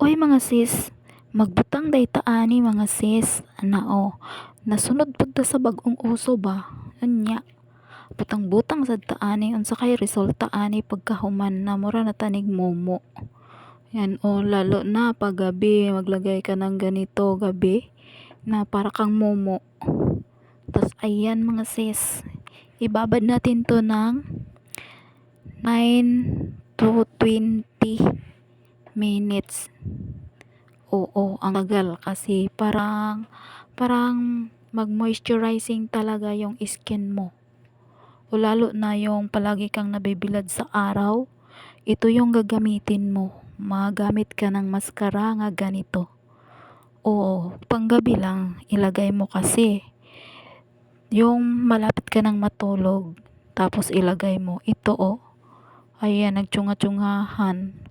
Oy mga sis, magbutang day ta ani mga sis. Ana o, nasunod pud sa bag-ong uso ba? Anya. Butang-butang sad ta ani unsa kay resulta ani pagkahuman na mura na tanig momo. Yan o, lalo na pag gabi maglagay ka ng ganito gabi na para kang momo. Tas ayan mga sis, ibabad natin to ng 9 to 20 minutes. Oo, ang tagal kasi parang parang mag-moisturizing talaga yung skin mo. O lalo na yung palagi kang nabibilad sa araw, ito yung gagamitin mo. Magamit ka ng maskara nga ganito. Oo, panggabi lang ilagay mo kasi yung malapit ka nang matulog tapos ilagay mo ito oh. Ayan, nagtsunga-tsungahan.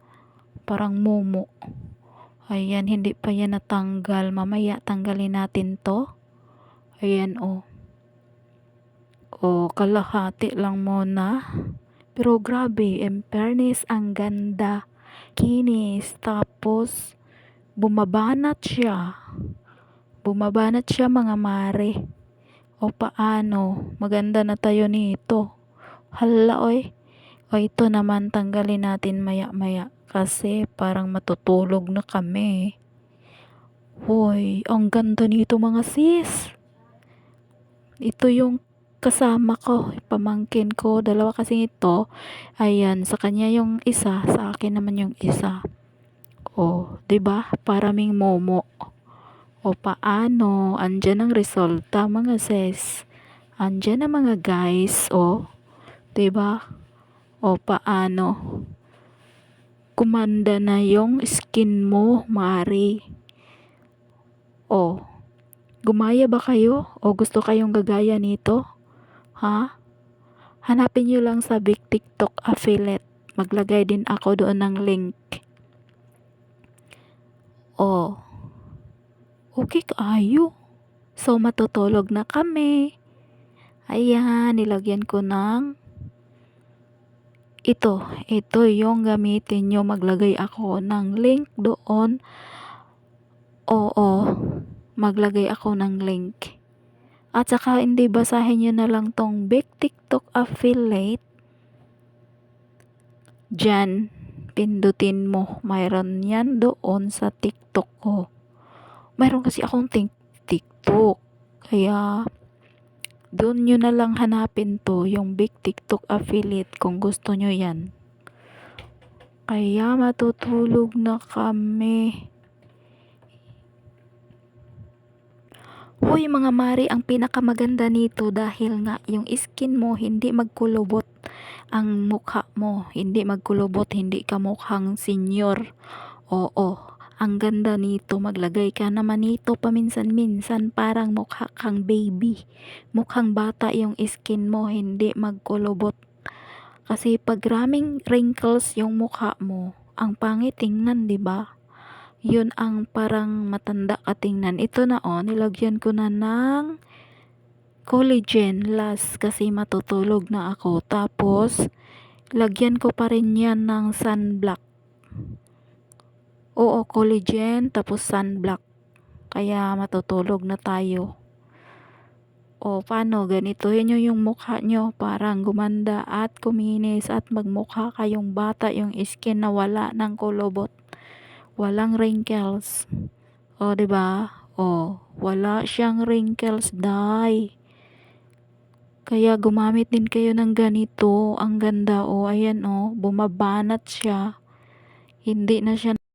Parang momo. Ayan, hindi pa yan natanggal. Mamaya tanggalin natin to. Ayan oh. Oh, kalahati lang muna. Pero grabe, in fairness, ang ganda. Kinis. Tapos, bumabanat siya. Bumabanat siya mga mare. O paano? Maganda na tayo nito. Hala oy. O ito naman tanggalin natin maya maya. Kasi parang matutulog na kami. Hoy, ang ganda nito mga sis. Ito yung kasama ko, pamangkin ko, dalawa kasi ito. Ayan, sa kanya yung isa, sa akin naman yung isa. Oh, 'di ba? Paraming momo. O paano? Andiyan ang resulta mga sis. Andiyan ang mga guys, oh. 'Di ba? O paano? Kumanda na yung skin mo, Mari. O, gumaya ba kayo? O gusto kayong gagaya nito? Ha? Hanapin nyo lang sa Big TikTok affiliate. Maglagay din ako doon ng link. O, okay kaayo. So, matutulog na kami. Ayan, nilagyan ko ng ito, ito yung gamitin nyo. Maglagay ako ng link doon. Oo, maglagay ako ng link. At saka hindi basahin nyo na lang tong Big TikTok affiliate. Diyan, pindutin mo. Mayroon yan doon sa TikTok ko. Mayroon kasi akong TikTok. Kaya, doon nyo na lang hanapin to, yung Big TikTok affiliate kung gusto nyo yan. Kaya matutulog na kami. Hoy mga mari, ang pinakamaganda nito dahil nga yung skin mo hindi magkulubot ang mukha mo. Hindi magkulubot, hindi ka mukhang senior. Oo, ang ganda nito. Maglagay ka naman nito paminsan-minsan parang mukha kang baby. Mukhang bata yung skin mo, hindi magkulubot. Kasi pag raming wrinkles yung mukha mo, ang pangit tingnan, 'di ba? Yun ang parang matanda ka tingnan. Ito na oh, nilagyan ko na ng collagen last kasi matutulog na ako. Tapos, lagyan ko pa rin yan ng sunblock. Oo, collagen, tapos sunblock. Kaya matutulog na tayo. O, paano? Ganitohin nyo yung mukha nyo. Parang gumanda at kuminis at magmukha kayong bata yung skin na wala ng kulubot. Walang wrinkles. O, ba? O, wala siyang wrinkles, dai. Kaya gumamit din kayo ng ganito. Ang ganda, o. Ayan, o. Bumabanat siya. Hindi na siya